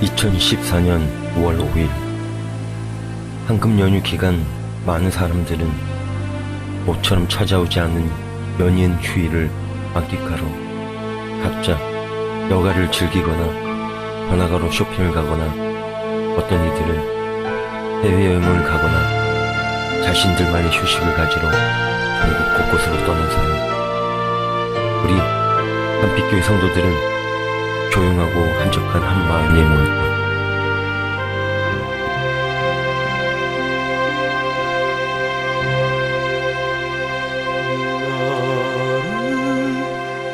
2014년 5월 5일. 황금 연휴 기간 많은 사람들은 모처럼 찾아오지 않은 연이은 휴일을 만끽하러 각자 여가를 즐기거나 번화가로 쇼핑을 가거나 어떤 이들은 해외여행을 가거나 자신들만의 휴식을 가지러 전국 곳곳으로 떠난 사람 우리 한빛교회 성도들은 조용하고 한적한 한 마을에 모였다.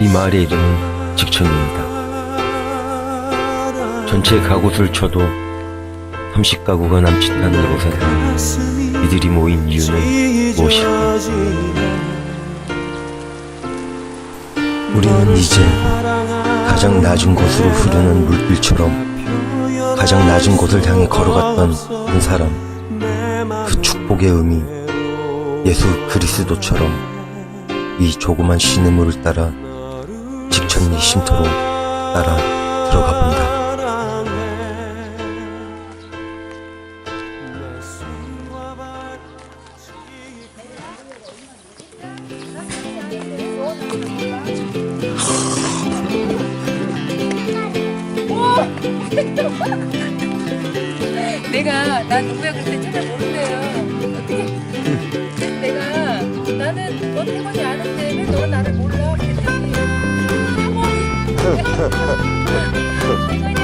이 마을의 이름은 직천리입니다. 전체 가구수를 쳐도 30가구가 남짓하는 이곳에 이들이 모인 이유는 무엇일까? 우리는 이제 가장 낮은 곳으로 흐르는 물길처럼 가장 낮은 곳을 향해 걸어갔던 한 사람 그 축복의 의미 예수 그리스도처럼 이 조그만 시냇물을 따라 직천리 쉼터로 따라 들어가 본다. 내가 나 누구야 그때 찾아 모른대요. 어떻게? 내가 나는 넌 태권이 아는데 왜 너는 나를 몰라? 그랬더니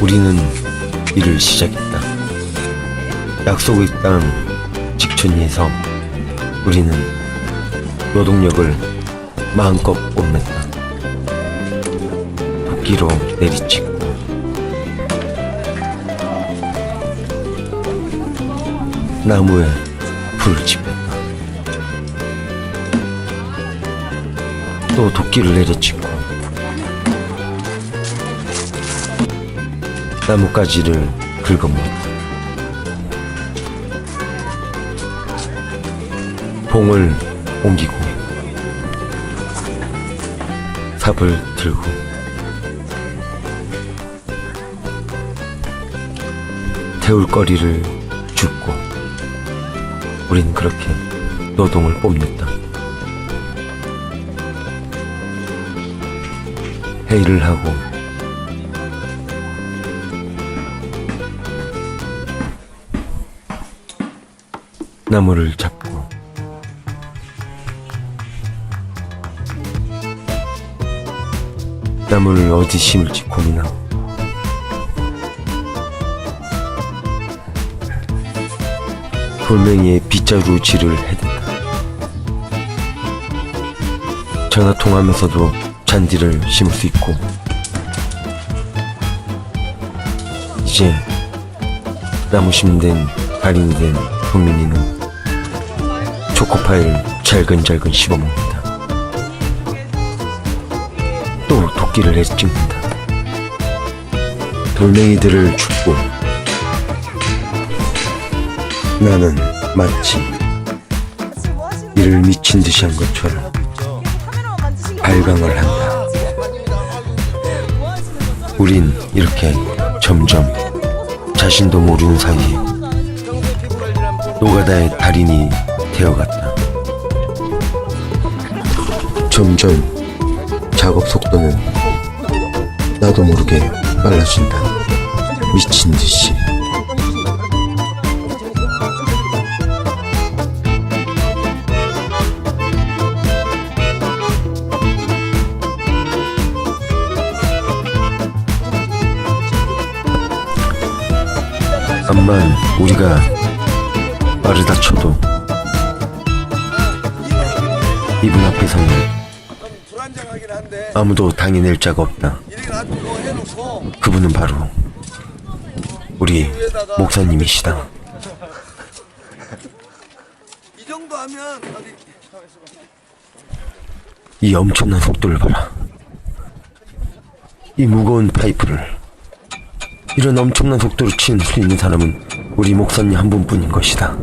우리는 일을 시작했다. 약속의 땅 직천리에서 우리는 노동력을 마음껏 뽐냈다. 도끼로 내리찍고 나무에 불을 지폈다. 또 도끼를 내리찍고 나뭇가지를 긁어모았다. 봉을 옮기고 삽을 들고 태울 거리를 줍고 우린 그렇게 노동을 뽐냈다. 회의를 하고 나무를 잡고. 나무를 어디 심을지 고민하고. 돌멩이에 빗자루 질을 해댄다. 전화 통하면서도 잔디를 심을 수 있고. 이제 나무 심는 달인이 된 국민이는 초코파이를 잘근잘근 씹어먹는다. 또 도끼를 내찍는다. 돌멩이들을 줍고 나는 마치 이를 미친 듯이 한 것처럼 발광을 한다. 우린 이렇게 점점 자신도 모르는 사이에 노가다의 달인이 되어갔다. 점점 작업 속도는 나도 모르게 빨라진다. 미친 듯이. 암만 우리가 빠르다 쳐도 이분 앞에서는 아무도 당해낼 자가 없다. 그분은 바로 우리 목사님이시다. 이 엄청난 속도를 봐라. 이 무거운 파이프를 이런 엄청난 속도로 칠수 있는 사람은 우리 목사님 한 분뿐인 것이다.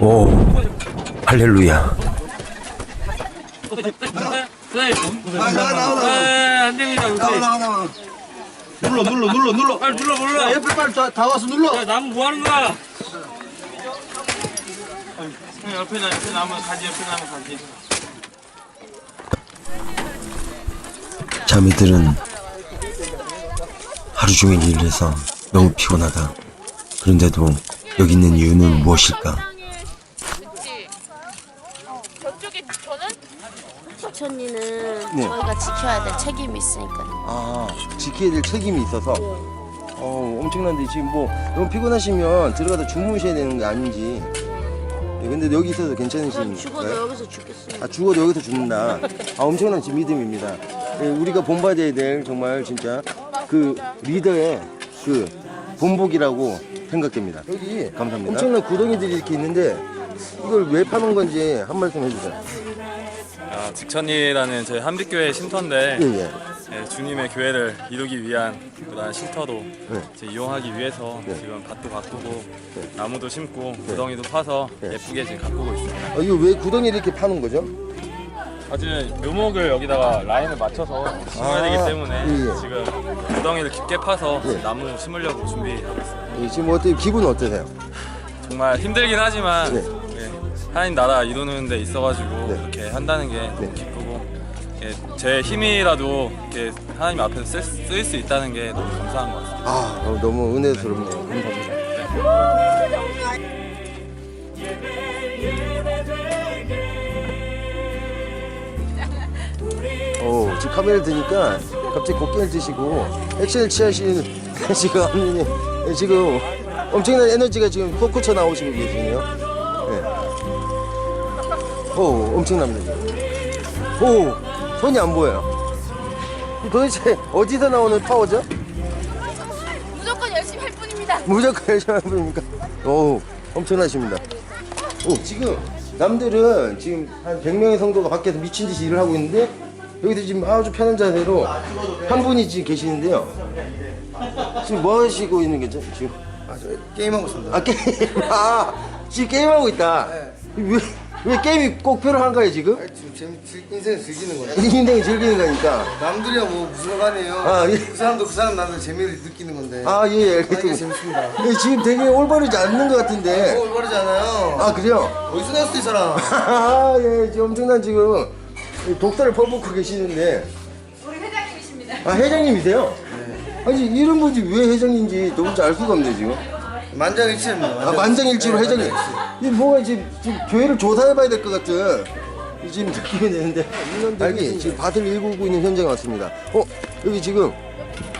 오, 할렐루야. 아, 나와, 나와, 나와. 안 됩니다, 우리. 나와, 나와, 나와. 눌러, 눌러, 눌러, 눌러. 빨리 눌러, 눌러. 옆에 빨리 다, 다 와서 눌러. 야, 나무 뭐 하는 거야? 형, 옆에 나, 옆에 나무 가지, 옆에 나무 가지. 자매들은 하루 종일 일을 해서 너무 피곤하다. 그런데도 여기 있는 이유는 무엇일까? 그치? 저쪽에 저는 부천이는 지켜야 될 책임이 있으니까요. 아, 지켜야 될 책임이 있어서. 어, 엄청난데 지금 뭐 너무 피곤하시면 들어가서 주무셔야 되는 게 아닌지. 예, 근데 여기 있어서 전 괜찮으신가요? 죽어도 여기서 죽겠어요. 아, 죽어도 여기서 죽는다. 아, 엄청난 지 믿음입니다. 예, 우리가 본받아야 될 정말 진짜 그 리더의 그 본복이라고 생각됩니다. 여기 감사합니다. 엄청난 구덩이들이 이렇게 있는데 이걸 왜 파는 건지 한 말씀 해주세요. 아, 직천이라는 저희 한빛교회 쉼터인데 예, 예. 예, 주님의 교회를 이루기 위한 그런 쉼터도 네. 이제 이용하기 위해서 네. 지금 밭도 가꾸고 네. 나무도 심고 구덩이도 파서 네. 예쁘게 지금 가꾸고 있습니다. 아, 이거 왜 구덩이를 이렇게 파는 거죠? 사실 묘목을 여기다가 라인을 맞춰서 심어야 아, 되기 때문에 예, 예. 지금 구덩이를 깊게 파서 예. 나무 심으려고 준비하고 있습니다. 예, 지금 어떻게 기분 어떠세요? 정말 힘들긴 하지만 네. 예, 하나님 나라 이루는 데 있어가지고 네. 이렇게 한다는 게 너무 네. 기쁘고 예, 제 힘이라도 이렇게 하나님 앞에서 쓸, 쓰일 수 있다는 게 너무 감사한 것 같습니다. 아, 어, 너무 은혜스럽네요. 감사합니다. 오, 지금 카메라 드니까 갑자기 곡괭이를 드시고 액션을 취하시는 지금 지금 엄청난 에너지가 지금 솟구쳐 나오시고 계시네요. 네. 오, 엄청납니다. 오, 손이 안 보여요. 도대체 어디서 나오는 파워죠? 무조건 열심히 할 뿐입니다. 무조건 열심히 하는 분입니까? 오, 엄청나십니다. 오, 지금 남들은 지금 한 100명의 성도가 밖에서 미친 듯이 일을 하고 있는데 여기서 지금 아주 편한 자세로 한 분이 지금 계시는데요. 지금 뭐 하시고 있는 거죠? 지금 아, 저 게임하고 있습니다. 아 게임 아 지금 게임하고 있다. 왜, 왜 게임이 꼭 필요한가요 지금? 지금 재미, 인생 즐기는 거예요. 인생 즐기는 거니까. 남들이야 뭐 무슨 상관이에요. 아, 예. 그 사람도 그 사람 나름대로 재미를 느끼는 건데. 아 예, 예. 아, 이게 재밌습니다. 예, 지금 되게 올바르지 않는 것 같은데. 어, 올바르지 않아요. 아 그래요? 어디서 나왔어 이 사람? 아, 예, 지금 엄청난 지금 독사를 퍼붓고 계시는데. 우리 회장님이십니다. 아, 회장님이세요? 아니, 이런 분이 왜 회장인지 도무지 알 수가 없네, 지금. 만장일치입니다. 아, 만장일치로 네. 만장일치. 이 뭐가 지금, 지금 교회를 조사해봐야 될 것 같은 이 지금 느낌이 드는데. 인원들이 지금 밭을 일구고 있는 현장에 왔습니다. 어, 여기 지금,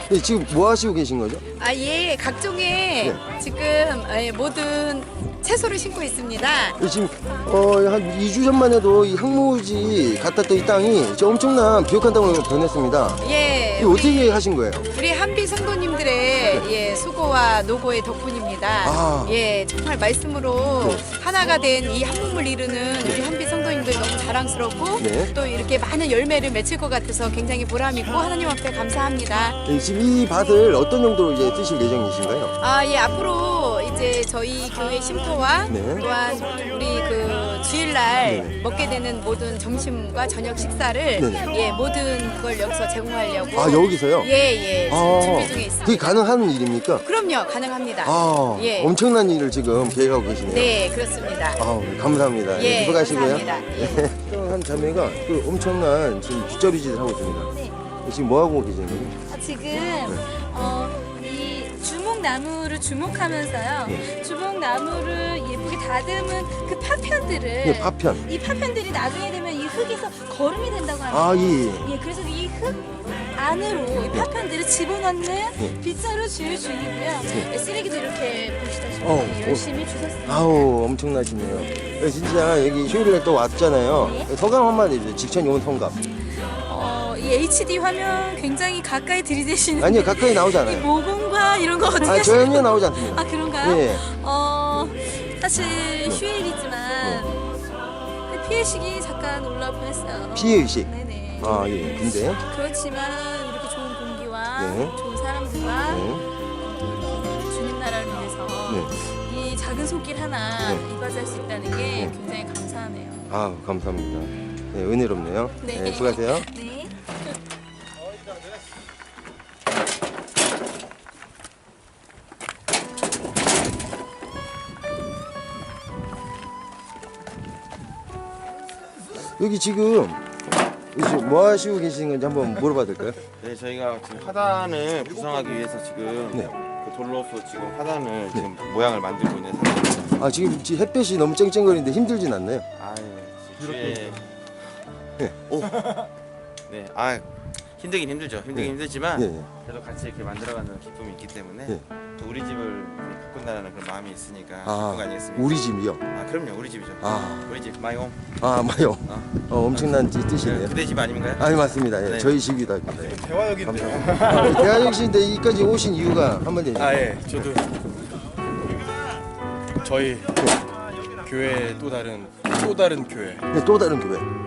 네, 지금 뭐 하시고 계신 거죠? 아, 예, 각종의 지금 예, 모든 채소를 심고 있습니다. 이 지금 어, 한 2주 전만 해도 이 항무지 같았던 이 땅이 이제 엄청난 비옥한 땅으로 변했습니다. 예, 이거 어떻게 하신 거예요? 우리 한비 성도님들의 예, 수고와 노고의 덕분입니다. 아. 예, 정말 말씀으로 네. 하나가 된 이 한몸을 이루는 우리 한비 성도님들 너무 자랑스럽고 네. 또 이렇게 많은 열매를 맺힐 것 같아서 굉장히 보람 있고 하나님 앞에 감사합니다. 네, 지금 이 밭을 어떤 용도로 이제 쓰실 예정이신가요? 아, 예, 앞으로 이제 저희 교회 쉼터와 네. 또한 우리 그 주일날 네. 먹게 되는 모든 점심과 저녁 식사를 네. 예, 모든 그걸 여기서 제공하려고 아, 여기서요? 예, 예. 지금 준비 중에 있습니다. 그게 가능한 일입니까? 그럼요, 가능합니다. 아, 예. 엄청난 일을 지금 계획하고 계시네요. 네, 그렇습니다. 아, 감사합니다. 예, 수고하시고요. 감사합니다. 예. 한 자매가 그 엄청난 지금 뒷저리질을 하고 있습니다. 네. 지금 뭐 하고 계시는 거예요? 아, 지금 어, 이 주목나무를 주목하면서요. 네. 주목나무를 예쁘게 다듬은 그 파편들을 네, 파편. 이 파편들이 나중에 되면 이 흙에서 거름이 된다고 합니다. 아, 예. 예. 예, 그래서 이 흙 안으로 이 파편들을 집어넣는 빗자루 줄 중이고요. 네, 쓰레기도 이렇게 보시다시피 어, 열심히 주셨습니다. 아우 엄청나시네요. 예, 진짜 여기 휴일에 또 왔잖아요. 네. 소감 한마디 해주세요. 직천 용 성감. 어, 이 HD 화면 굉장히 가까이 들이대시는 아니요 가까이 이 나오잖아요. 모공과 이런 거 어떻게 아 하시는 전혀 나오지 않습니다. 아 그런가요? 예. 어 사실 휴일이지만 그 피해식이 잠깐 올라올 뻔했어요. 피해 의식. 네네. 아 예. 근데 그렇지만 이렇게 좋은 네. 좋은 사람들과 네. 어, 주님 나라를 위해서 네. 이 작은 손길 하나 네. 이바지할 수 있다는 게 네. 굉장히 감사하네요. 아 감사합니다. 네, 은혜롭네요. 네. 네, 수고하세요. 네. 여기 지금 뭐 하시고 계시는 건지 한번 물어봐도 될까요? 네, 저희가 지금 화단을 구성하기 위해서 지금 네. 그 돌로서 지금 화단을 지금 모양을 만들고 있는 상태입니다. 아 지금 지- 햇볕이 너무 쨍쨍거리는데 힘들진 않나요? 아유, 주에 네. 오, 네, 아 힘들긴 힘들죠. 힘들긴 네. 힘들지만 예, 예. 그래도 같이 이렇게 만들어가는 기쁨이 있기 때문에 네. 또 우리 집을 가꾼다는 그런 마음이 있으니까 아, 기쁜 거 아니겠습니까? 우리 집이요. 아, 그럼요, 우리 집이죠. 아, 우리 집 마이홈. 아 마요. 아. 어, 엄청난 뜻- 뜻이네요. 그대 집 아닌가요? 아니 맞습니다. 예, 네. 저희 집이다. 대화역인데요. 대한역 씨인데 여기까지 오신 이유가 한마디 해주세요. 아, 예. 저도 저희 교회 또 다른 또 다른 교회 네, 또 다른 교회.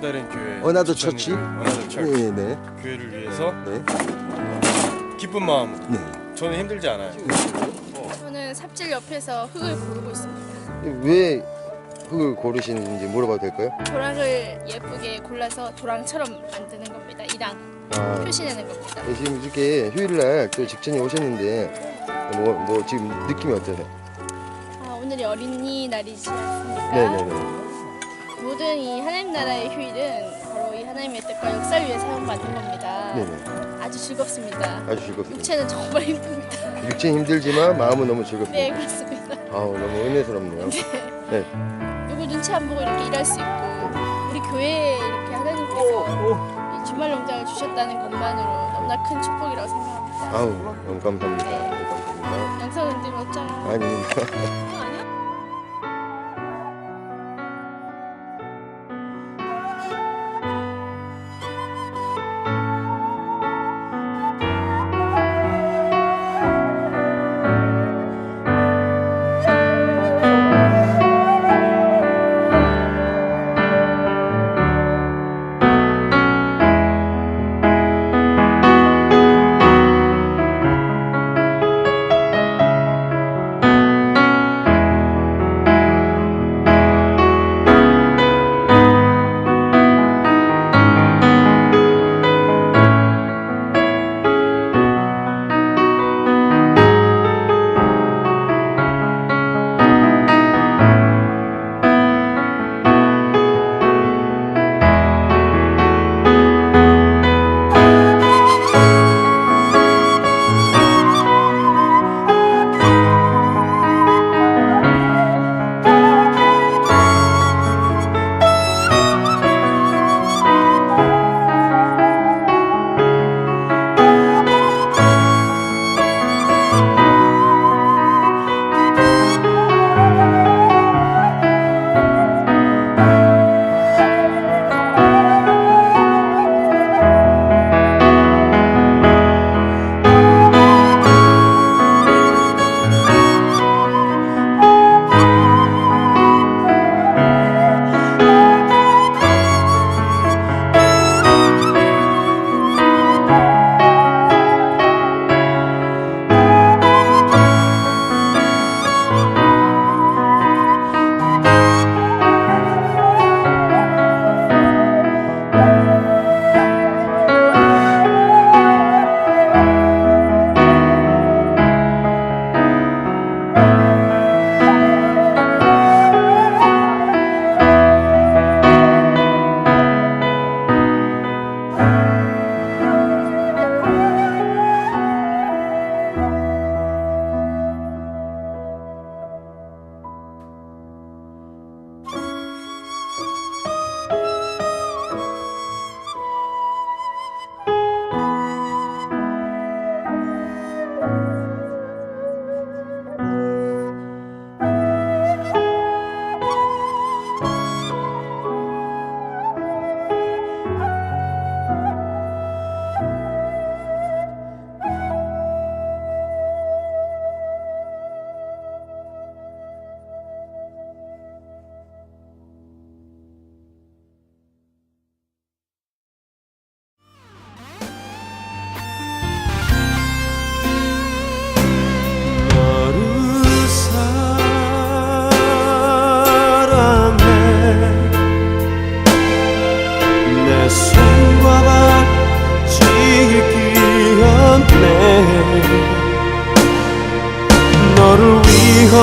또 다른 교회 어나더 처치? 어나더 처치 네, 네, 교회를 위해서 네, 기쁜 마음 네. 저는 힘들지 않아요. 저는 삽질 옆에서 흙을 고르고 있습니다. 왜 흙을 고르시는지 물어봐도 될까요? 도랑을 예쁘게 골라서 도랑처럼 만드는 겁니다. 이랑 아, 표시내는 겁니다. 네, 지금 이렇게 휴일날 또 직전에 오셨는데 뭐, 뭐 지금 느낌이 어떠세요? 아, 오늘이 어린이날이지 않습니까? 네네네. 모든 이 하나님 나라의 휴일은 바로 이 하나님의 뜻과 역사를 위해 사용받는 겁니다. 네네. 아주 즐겁습니다. 아주 즐겁습니다. 육체는 정말 힘듭니다. 육체는 힘들지만 마음은 너무 즐겁습니다. 네, 그렇습니다. 아우 너무 은혜스럽네요. 네. 누구 눈치 안 보고 이렇게 일할 수 있고 우리 교회에 이렇게 하나님께서 이 주말 농장을 주셨다는 것만으로 너무나 큰 축복이라고 생각합니다. 아우 너무 감사합니다. 네, 감사합니다. 영상 흔들면 어쩌요? 아닙니다.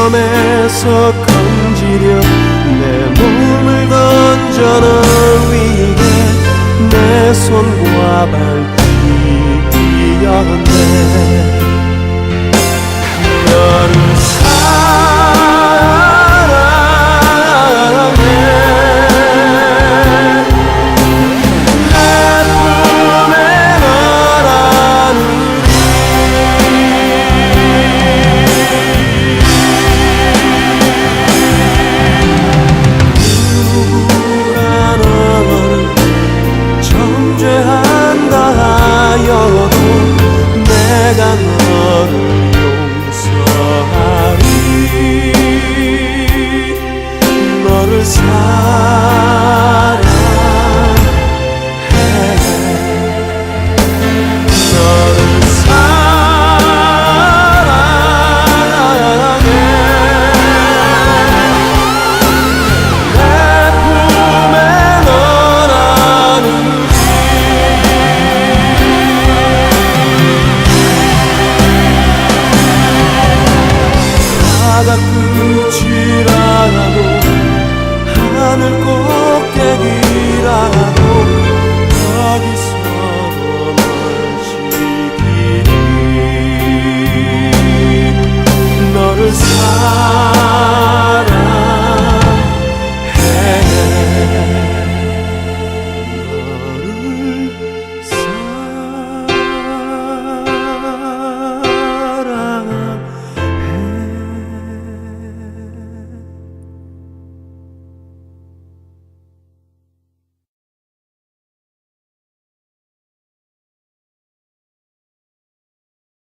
위험에서 건지려 내 몸을 던져 너 위에 내 손과 발길이 뛰었네 너를